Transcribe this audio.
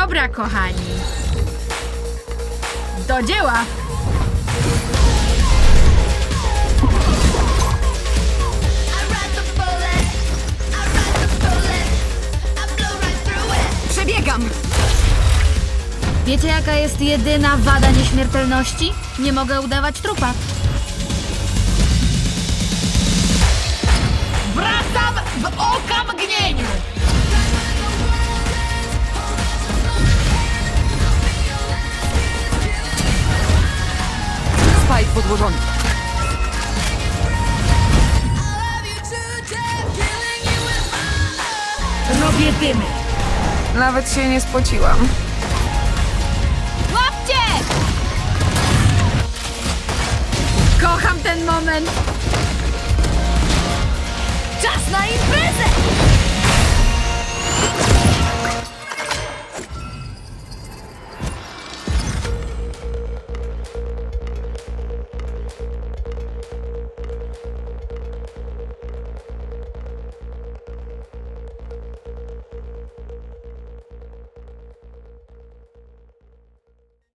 Dobra, kochani. Do dzieła! Przebiegam! Wiecie, jaka jest jedyna wada nieśmiertelności? Nie mogę udawać trupa. Spike podłożony. Robię dymy. Nawet się nie spociłam. Łapcie! Kocham ten moment. Czas na imprezę!